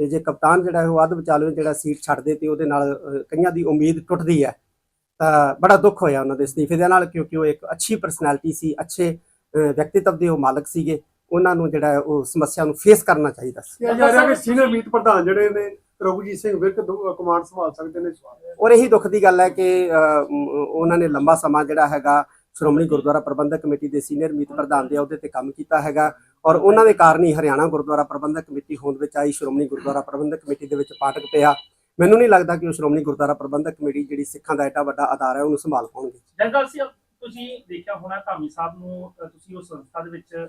ਤੇ ਜੇ ਕਪਤਾਨ ਜਿਹੜਾ ਹੈ ਉਹ ਅੱਧ ਵਿਚਾਲੇ ਜਿਹੜਾ ਸੀਟ ਛੱਡ ਦੇ ਤੇ ਉਹਦੇ ਨਾਲ ਕਈਆਂ ਦੀ ਉਮੀਦ ਟੁੱਟਦੀ ਹੈ ਤਾਂ ਬੜਾ ਦੁੱਖ ਹੋਇਆ ਉਹਨਾਂ ਦੇ ਅਸਤੀਫੇ ਦੇ ਨਾਲ ਕਿਉਂਕਿ ਉਹ ਇੱਕ ਅੱਛੀ ਪਰਸਨੈਲਿਟੀ ਸੀ ਅੱਛੇ ਵਿਅਕਤੀਤਵ ਦੇ ਉਹ ਮਾਲਕ ਸੀਗੇ। ਉਹਨਾਂ ਨੂੰ ਜਿਹੜਾ ਉਹ ਸਮੱਸਿਆ ਨੂੰ ਫੇਸ ਕਰਨਾ ਚਾਹੀਦਾ ਸੀ। ਜਾ ਰਿਹਾ ਕਿ ਸੀਨੀਅਰ ਮੀਤ ਪ੍ਰਧਾਨ ਜਿਹੜੇ ਨੇ ਰਘੁਜੀਤ ਸਿੰਘ ਵਿਰਕ ਕਮਾਂਡ ਸੰਭਾਲ ਸਕਦੇ ਨੇ ਔਰ ਇਹੀ ਦੁੱਖ ਦੀ ਗੱਲ ਹੈ ਕਿ ਉਹਨਾਂ ਨੇ ਲੰਬਾ ਸਮਾਂ ਜਿਹੜਾ ਹੈਗਾ ਸ਼੍ਰੋਮਣੀ ਗੁਰਦੁਆਰਾ ਪ੍ਰਬੰਧਕ ਕਮੇਟੀ ਦੇ ਸੀਨੀਅਰ ਮੀਤ ਪ੍ਰਧਾਨ ਦੇ ਅਹੁਦੇ ਤੇ ਕੰਮ ਕੀਤਾ ਹੈਗਾ। ਔਰ ਉਹਨਾਂ ਦੇ ਕਾਰਨ ਹੀ ਹਰਿਆਣਾ ਗੁਰਦੁਆਰਾ ਪ੍ਰਬੰਧਕ ਕਮੇਟੀ ਹੋਂਦ ਵਿੱਚ ਆਈ ਸ਼੍ਰੋਮਣੀ ਗੁਰਦੁਆਰਾ ਪ੍ਰਬੰਧਕ ਕਮੇਟੀ ਦੇ ਵਿੱਚ ਪਾਟਕ ਪਿਆ। ਮੈਨੂੰ ਨਹੀਂ ਲੱਗਦਾ ਕਿ ਉਹ ਸ਼੍ਰੋਮਣੀ ਗੁਰਦੁਆਰਾ ਪ੍ਰਬੰਧਕ ਕਮੇਟੀ ਜਿਹੜੀ ਸਿੱਖਾਂ ਦਾ ਐਡਾ ਵੱਡਾ ਆਧਾਰ ਹੈ ਉਹਨੂੰ ਸੰਭਾਲ ਪਾਉਣਗੇ। ਜਨਰਲ ਸਿੰਘ ਤੁਸੀਂ ਦੇਖਿਆ ਹੋਣਾ ਧਾਮੀ ਸਾਹਿਬ ਨੂੰ ਤੁਸੀਂ ਉਸ ਸੰਸਥਾ ਦੇ ਵਿੱਚ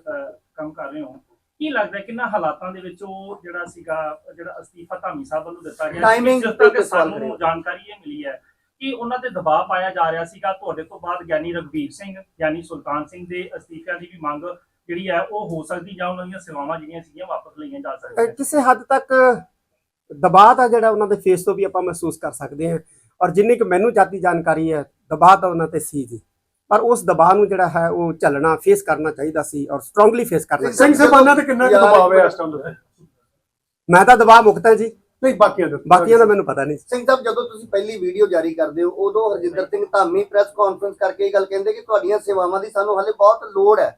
ਕੰਮ ਕਰ ਰਹੇ ਹੋ। ਕੀ ਲੱਗਦਾ ਕਿੰਨਾ ਹਾਲਾਤਾਂ ਦੇ ਵਿੱਚ ਉਹ ਜਿਹੜਾ ਸੀਗਾ ਜਿਹੜਾ ਅਸਤੀਫਾ ਧਾਮੀ ਸਾਹਿਬ ਵੱਲੋਂ ਦਿੱਤਾ ਗਿਆ ਜਿਸ ਤਰ੍ਹਾਂ ਤੇ ਕਿ ਸਵਾਲ ਸਾਨੂੰ। ਜਾਣਕਾਰੀ ਇਹ ਮਿਲੀ ਹੈ ਕਿ ਉਹਨਾਂ ਤੇ ਦਬਾਅ ਪਾਇਆ ਜਾ ਰਿਹਾ ਸੀਗਾ। ਤੁਹਾਡੇ ਤੋਂ ਬਾਅਦ ਗਿਆਨੀ ਰਗਵੀਰ ਸਿੰਘ ਗਿਆਨੀ ਸੁਲਤਾਨ ਸਿੰਘ ਦੇ ਅਸਤੀਫਿਆਂ ਦੀ ਵੀ ਮੰਗ ਜਿਹੜੀ ਹੈ ਉਹ ਹੋ ਸਕਦੀ ਜਾਂ ਉਹਨਾਂ ਦੀਆਂ ਸੇਵਾਵਾਂ ਜਿਹੜੀਆਂ ਸੀਗੀਆਂ ਵਾਪਸ ਲਈਆਂ ਜਾ ਸਕਦੀਆਂ ਕਿਸੇ ਹੱਦ ਤੱਕ ਦਬਾਅ ਦਾ ਜਿਹੜਾ ਉਹਨਾਂ ਦੇ ਫੇਸ ਤੋਂ ਵੀ ਆਪਾਂ ਮਹਿਸੂਸ ਕਰ ਸਕਦੇ ਹਾਂ। ਔਰ ਜਿੰਨੀ ਕਿ ਮੈਨੂੰ ਜਾਤੀ ਜਾਣਕਾਰੀ ਹੈ ਦਬਾਅ ਤਾਂ ਉਹਨਾਂ ਤੇ ਸੀ ਜੀ। ਪਰ ਉਸ ਦਬਾਅ ਨੂੰ ਜਿਹੜਾ ਹੈ ਉਹ ਝੱਲਣਾ ਫੇਸ ਕਰਨਾ ਚਾਹੀਦਾ ਸੀ ਔਰ ਸਟਰੋਂਗਲੀ ਫੇਸ ਕਰਨਾ ਸਿੰਘ ਸਾਹਿਬਾਨਾਂ ਤੇ ਕਿੰਨਾ ਦਬਾਅ ਹੈ ਇਸ ਟਾਈਮ ਤੇ ਮੈਂ ਤਾਂ ਦਬਾਅ ਮੁਕਤ ਹਾਂ ਜੀ। ਨਹੀਂ ਬਾਕੀਆਂ ਦੇ ਬਾਕੀਆਂ ਦਾ ਮੈਨੂੰ ਪਤਾ ਨਹੀਂ। ਸਿੰਘ ਸਾਹਿਬ ਜਦੋਂ ਤੁਸੀਂ ਪਹਿਲੀ ਵੀਡੀਓ ਜਾਰੀ ਕਰਦੇ ਹੋ ਉਦੋਂ ਹਰਜਿੰਦਰ ਸਿੰਘ ਧਾਮੀ ਪ੍ਰੈਸ ਕਾਨਫਰੰਸ ਕਰਕੇ ਇਹ ਗੱਲ ਕਹਿੰਦੇ ਕਿ ਤੁਹਾਡੀਆਂ ਸੇਵਾਵਾਂ ਦੀ ਸਾਨੂੰ ਹਾਲੇ ਬਹੁਤ ਲੋੜ ਹੈ।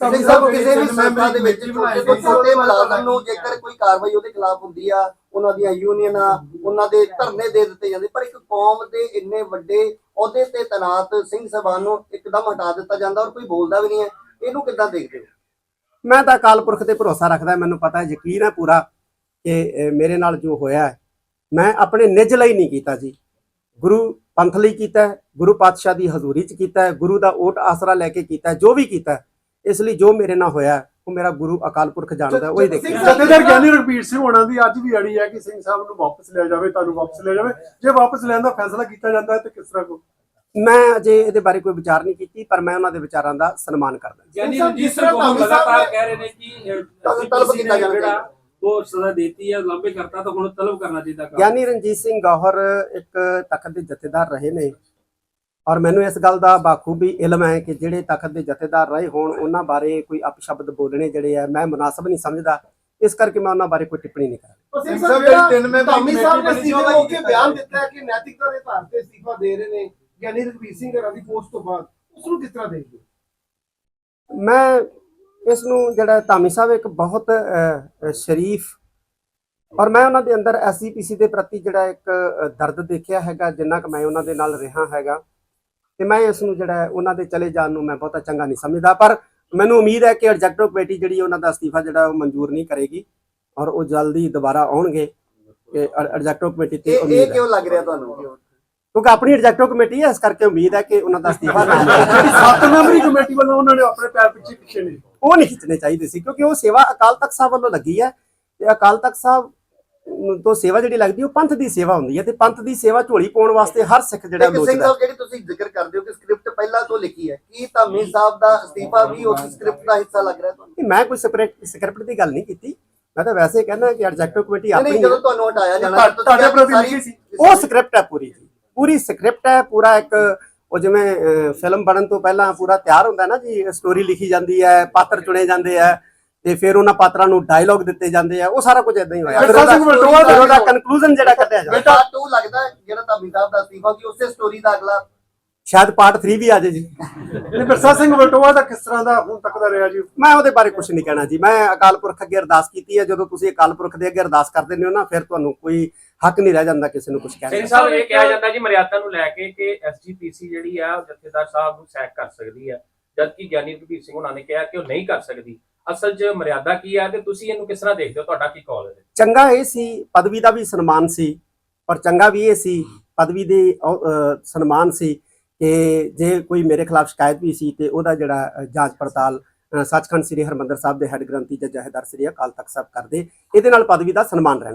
ਸਿੰਘ ਸਾਹਿਬ ਕਿਸੇ ਵੀ ਸੰਸਥਾ ਦੇ ਵਿੱਚ ਛੋਟੇ ਤੋਂ ਛੋਟੇ ਮੁਲਾਜ਼ਮ ਨੂੰ ਜੇਕਰ ਕੋਈ ਕਾਰਵਾਈ ਉਹਦੇ ਖਿਲਾਫ ਹੁੰਦੀ ਆ ਉਹਨਾਂ ਦੀਆਂ ਯੂਨੀਅਨਾਂ ਉਹਨਾਂ ਦੇ ਧਰਨੇ ਦੇ ਦਿੱਤੇ ਜਾਂਦੇ। ਪਰ ਇੱਕ ਕੌਮ ਦੇ ਇੰਨੇ ਵੱਡੇ ਅਹੁਦੇ ਤੇ ਤਨਾਤ ਸਿੰਘ ਸਭਾਨ ਨੂੰ ਇੱਕਦਮ ਹਟਾ ਦਿੱਤਾ ਜਾਂਦਾ ਔਰ ਕੋਈ ਬੋਲਦਾ ਵੀ ਨਹੀਂ ਹੈ। ਇਹਨੂੰ ਕਿੱਦਾਂ ਦੇਖਦੇ ਹੋ? ਮੈਂ ਤਾਂ ਅਕਾਲ ਪੁਰਖ ਤੇ ਭਰੋਸਾ ਰੱਖਦਾ ਮੈਨੂੰ ਪਤਾ ਹੈ ਯਕੀਨ ਹੈ ਪੂਰਾ ਕਿ ਮੇਰੇ ਨਾਲ ਜੋ ਹੋਇਆ ਮੈਂ ਆਪਣੇ ਨਿੱਜ ਲਈ ਨਹੀਂ ਕੀਤਾ ਜੀ। ਗੁਰੂ ਪੰਥ ਲਈ ਕੀਤਾ ਗੁਰੂ ਪਾਤਸ਼ਾਹ ਦੀ ਹਜ਼ੂਰੀ 'ਚ ਕੀਤਾ ਗੁਰੂ ਦਾ ਓਟ ਆਸਰਾ ਲੈ ਕੇ ਕੀਤਾ ਜੋ ਵੀ ਕੀਤਾ ਇਸ ਲਈ ਜੋ ਮੇਰੇ ਨਾਲ ਹੋਇਆ ਉਹ ਮੇਰਾ ਗੁਰੂ ਅਕਾਲ ਪੁਰਖ ਜਾਣਦਾ ਉਹ ਹੀ ਦੇਖਦਾ ਹੈ। ਜਥੇਦਾਰ ਗਿਆਨੀ ਰਘਬੀਰ ਸਿੰਘ ਹੋਣਾ ਦੀ ਅੱਜ ਵੀ ਅੜੀ ਹੈ ਕਿ ਸਿੰਘ ਸਾਹਿਬ ਨੂੰ ਵਾਪਸ ਲਿਆ ਜਾਵੇ ਤੁਹਾਨੂੰ ਵਾਪਸ ਲਿਆ ਜਾਵੇ ਜੇ ਵਾਪਸ ਲੈਣ ਦਾ ਫੈਸਲਾ ਕੀਤਾ ਜਾਂਦਾ ਹੈ ਤਾਂ ਕਿਸ ਤਰ੍ਹਾਂ ਕੋ ਮੈਂ ਅਜੇ ਇਹਦੇ ਬਾਰੇ ਕੋਈ ਵਿਚਾਰ ਨਹੀਂ ਕੀਤੀ ਪਰ ਮੈਂ ਉਹਨਾਂ ਦੇ ਵਿਚਾਰਾਂ ਦਾ ਸਨਮਾਨ ਕਰਦਾ ਯਾਨੀ ਸਾਹਿਬ, ਰਣਜੀਤ ਜਿਸ ਤਰ੍ਹਾਂ ਸਿੰਘ ਸਾਹਿਬ ਲਗਾਤਾਰ ਕਹਿ ਰਹੇ ਨੇ ਕਿ ਤਲਬ- ਕੀਤਾ ਜਾਣਾ। ਉਹ ਸਜ਼ਾ ਦਿੱਤੀ ਹੈ ਲੰਬੇ ਕਰਤਾ ਤਾਂ ਹੁਣ ਤਲਬ ਕਰਨਾ ਚਾਹੀਦਾ। ਗਿਆਨੀ ਰਣਜੀਤ ਸਿੰਘ ਗੌਹਰ ਇੱਕ ਤਖਤ ਦੇ ਜਥੇਦਾਰ ਰਹੇ ਨੇ ਔਰ ਮੈਨੂੰ ਇਸ ਗੱਲ ਦਾ ਬਾਖੂਬੀ ਇਲਮ ਹੈ ਕਿ ਜਿਹੜੇ ਤਖਤ ਦੇ ਜਥੇਦਾਰ ਰਹੇ ਹੋਣ ਉਹਨਾਂ ਬਾਰੇ ਕੋਈ ਅਪਸ਼ਬਦ ਬੋਲਣੇ ਜਿਹੜੇ ਆ ਮੈਂ ਮੁਨਾਸਬ ਨਹੀਂ ਸਮਝਦਾ। ਇਸ ਕਰਕੇ ਮੈਂ ਉਹਨਾਂ ਬਾਰੇ ਕੋਈ ਟਿੱਪਣੀ ਨਹੀਂ ਕਰਾਂ ਸਿੰਘ ਸਾਹਿਬ ਜਿਹੜਾ ਤਿੰਨ ਮੈਂ ਧਾਮੀ ਸਾਹਿਬ ਨੇ ਅਸਤੀਫੇ ਹੋ ਕੇ ਬਿਆਨ ਦਿੱਤਾ ਹੈ ਕਿ ਨੈਤਿਕਤਾ ਦੇ ਆਧਾਰ ਤੇ ਅਸਤੀਫਾ ਦੇ ਰਹੇ ਨੇ ਗਿਆਨੀ ਰਘਬੀਰ ਸਿੰਘ ਹਰਾਂ ਦੀ ਪੋਸਟ ਤੋਂ ਬਾਅਦ। ਉਸ ਨੂੰ ਕਿਸ ਤਰ੍ਹਾਂ ਦੇਖਦੇ ਹੋ? ਮੈਂ ਇਸ ਨੂੰ ਜਿਹੜਾ ਧਾਮੀ ਸਾਹਿਬ ਇੱਕ ਬਹੁਤ ਸ਼ਰੀਫ ਔਰ ਮੈਂ ਉਹਨਾਂ ਦੇ ਅੰਦਰ ਐਸਜੀਪੀਸੀ ਦੇ ਪ੍ਰਤੀ ਜਿਹੜਾ ਇੱਕ ਦਰਦ ਦੇਖਿਆ ਹੈਗਾ ਜਿੰਨਾ ਕਿ ਮੈਂ ਉਹਨਾਂ ਦੇ ਨਾਲ ਰਿਹਾ ਹੈਗਾ। ਤੇ ਮੈਂ ਇਸ ਨੂੰ ਜਿਹੜਾ ਉਹਨਾਂ ਦੇ ਚਲੇ ਜਾਣ ਨੂੰ ਮੈਂ ਬਹੁਤਾ ਚੰਗਾ ਨਹੀਂ ਸਮਝਦਾ ਪਰ ਮੈਨੂੰ ਉਮੀਦ ਹੈ ਕਿ ਐਗਜ਼ੈਕਟਿਵ ਕਮੇਟੀ ਜਿਹੜੀ ਉਹਨਾਂ ਦਾ ਅਸਤੀਫਾ ਜਿਹੜਾ ਉਹ ਮਨਜ਼ੂਰ ਨਹੀਂ ਕਰੇਗੀ ਔਰ ਉਹ ਜਲਦੀ ਦੁਬਾਰਾ ਆਉਣਗੇ ਕਿ ਐਗਜ਼ੈਕਟਿਵ ਕਮੇਟੀ ਤੇ ਇਹ ਇਹ ਉਮੀਦ ਹੈ। ਕਿਉਂ ਲੱਗ ਰਿਹਾ ਤੁਹਾਨੂੰ? ਕਿਉਂਕਿ ਆਪਣੀ ਐਗਜ਼ੈਕਟਿਵ ਕਮੇਟੀ ਹੈ ਇਸ ਕਰਕੇ ਉਮੀਦ ਹੈ ਕਿ ਉਹਨਾਂ ਦਾ ਅਸਤੀਫਾ ਨਾ ਜਿਹੜੀ ਸੱਤ ਮੈਂਬਰੀ ਕਮੇਟੀ ਵੱਲੋਂ ਉਹਨਾਂ ਨੇ ਆਪਣੇ ਪੈਰ ਪਿੱਛੇ ਪਿੱਛੇ ਨਹੀਂ। ਉਹ ਨਹੀਂ ਖਿੱਚਣੇ ਚਾਹੀਦੇ ਸੀ ਕਿਉਂਕਿ ਉਹ ਸੇਵਾ ਅਕਾਲ ਤਖਤ ਸਾਹਿਬ ਵੱਲੋਂ ਲੱਗੀ ਹੈ ਤੇ ਅਕਾਲ ਤਖਤ ਸਾਹਿਬ ਤੋਂ ਸੇਵਾ ਜਿਹੜੀ ਲੱਗਦੀ ਉਹ ਪੰਥ ਦੀ ਸੇਵਾ ਹੁੰਦੀ ਹੈ ਤੇ ਪੰਥ ਦੀ ਸੇਵਾ ਝੋਲੀ ਪਾਉਣ ਵਾਸਤੇ ਹਰ ਸਿੱਖ ਜਿਹੜਾ ਸਿੰਘ ਲੋਚਦਾ ਹੈ। ਸਾਹਿਬ ਜਿਹੜੀ ਤੁਸੀਂ ਜ਼ਿਕਰ ਕਰਦੇ ਹੋ ਕਿ ਸਕ੍ਰਿਪਟ ਪਹਿਲਾਂ ਤੋਂ ਲਿਖੀ ਹੈ ਕੀ ਧਾਮੀ ਸਾਹਿਬ ਦਾ ਅਸਤੀਫਾ ਵੀ ਉਸ ਸਕ੍ਰਿਪਟ ਦਾ ਹਿੱਸਾ ਲੱਗ ਰਿਹਾ ਤੁਹਾਨੂੰ ਨਹੀਂ, ਮੈਂ ਕੋਈ ਸਕ੍ਰਿਪਟ ਸਕ੍ਰਿਪਟ ਦੀ ਗੱਲ ਨਹੀਂ ਕੀਤੀ ਮੈਂ ਤਾਂ ਵੈਸੇ ਕਹਿੰਦਾ ਕਿ ਐਗਜ਼ੈਕਟਿਵ ਕਮੇਟੀ ਨਹੀਂ, ਆਪਣੀ ਨਹੀਂ। ਜਦੋਂ ਤੁਹਾਨੂੰ ਹਟਾਇਆ ਜਾਣਾ ਤੁਹਾਡੇ ਪ੍ਰਤੀ ਲਿਖੀ ਸੀ। ਉਹ ਸਕ੍ਰਿਪਟ ਹੈ ਪੂਰੀ ਜੀ ਪੂਰੀ ਸਕ੍ਰਿਪਟ ਹੈ ਪੂਰਾ ਇੱਕ ਉਹ ਜਿਵੇਂ ਫਿਲਮ ਬਣਨ ਤੋਂ ਪਹਿਲਾਂ ਪੂਰਾ ਤਿਆਰ ਹੁੰਦਾ ਨਾ ਜੀ ਸਟੋਰੀ ਲਿਖੀ ਜਾਂਦੀ ਹੈ ਪਾਤਰ ਚੁਣੇ ਜਾਂਦੇ ਆ ਤੇ ਫਿਰ ਉਹਨਾਂ ਪਾਤਰਾਂ ਨੂੰ ਡਾਇਲੌਗ ਦਿੱਤੇ ਜਾਂਦੇ ਆ ਉਹ ਸਾਰਾ ਕੁਝ ਇਦਾਂ ਹੀ ਹੋਇਆ। ਫਿਰ ਬਿਰਸਾ ਸਿੰਘ ਉਹਦਾ ਵਲਟੋਆ ਫਿਰ ਉਹਦਾ ਦਾ ਕਨਕਲੂਜਨ ਜਿਹੜਾ ਕੱਢਿਆ ਜਾਂਦਾ ਬੇਟਾ ਟੂ ਲੱਗਦਾ ਹੈ ਜਿਹੜਾ ਧਾਮੀ ਸਾਹਿਬ ਦਾ ਅਸਤੀਫਾ ਕਿ ਉਸੇ ਸਟੋਰੀ ਦਾ ਅਗਲਾ। ਸ਼ਾਇਦ ਪਾਰਟ 3 ਵੀ ਆ ਜਾਏ ਜੀ। ਨਹੀਂ ਬਿਰਸਾ ਸਿੰਘ ਵਲਟੋਆ ਦਾ ਕਿਸ ਤਰ੍ਹਾਂ ਦਾ ਹੁਣ ਤੱਕ ਦਾ ਰਿਹਾ ਜੀ? ਮੈਂ ਉਹਦੇ ਬਾਰੇ ਕੁਝ ਨਹੀਂ ਕਹਿਣਾ ਜੀ। ਮੈਂ ਅਕਾਲ ਪੁਰਖ ਅੱਗੇ ਅਰਦਾਸ ਕੀਤੀ ਹੈ। ਜਦੋਂ ਤੁਸੀਂ ਅਕਾਲ ਪੁਰਖ ਦੇ ਅੱਗੇ ਅਰਦਾਸ ਕਰਦੇ ਨੇ ਹੋ ਨਾ ਫਿਰ ਤੁਹਾਨੂੰ ਕੋਈ ਹੱਕ ਨਹੀਂ ਰਹਿ ਜਾਂਦਾ ਕਿਸੇ ਨੂੰ ਕੁਝ ਕਹਿਣ ਸਿੰਘ ਦਾ ਸਾਹਿਬ ਇਹ ਕਿਹਾ ਜਾਂਦਾ ਜੀ ਮਰਿਆਦਾ ਨੂੰ ਲੈ ਕੇ ਕਿ ਐਸਜੀਪੀਸੀ ਜਿਹੜੀ ਆ ਉਹ ਜਥੇਦਾਰ ਸਾਹਿਬ ਨੂੰ ਸੈਕ ਕਰ ਸਕਦੀ ਆ। ਜਦਕਿ ਗਿਆਨੀ ਰਘਬੀਰ ਸਿੰਘ ਉਹਨਾਂ ਨੇ ਕਿਹਾ ਕਿ ਉਹ ਨਹੀਂ ਕਰ ਸਕਦੀ। ਅਸਲ 'ਚ ਮਰਿਆਦਾ ਕੀ ਆ ਤੇ ਤੁਸੀਂ ਇਹਨੂੰ ਕਿਸ ਤਰ੍ਹਾਂ ਦੇਖਦੇ ਹੋ? ਤੁਹਾਡਾ ਕੀ ਕਾਲ ਹੈ? ਚੰਗਾ ਇਹ ਸੀ, ਪਦਵੀ ਦਾ ਵੀ ਸਨਮਾਨ ਸੀ, ਪਰ ਚੰਗਾ ਵੀ ਇਹ ਸੀ, ਪਦਵੀ ਦੇ ਸਨਮਾਨ ਸੀ ਕਿ ਜੇ ਕੋਈ ਮੇਰੇ ਖਿਲਾਫ ਸ਼ਿਕਾਇਤ ਵੀ ਸੀ ਤੇ ਉਹਦਾ ਜਿਹੜਾ ਜਾਂਚ ਪੜਤਾਲ ਸੱਚਖੰਡ ਸ੍ਰੀ ਹਰਮੰਦਰ ਸਾਹਿਬ ਦੇ ਹੈੱਡ ਗ੍ਰੰਥੀ ਜਾਂ ਜਹੇਦਾਰ ਸ੍ਰੀ ਅਕਾਲ ਤਖਤ ਸਾਹਿਬ ਕਰਦੇ, ਇਹਦੇ ਨਾਲ ਪਦਵੀ ਦਾ ਸਨਮਾਨ ਰਹਿਣਾ।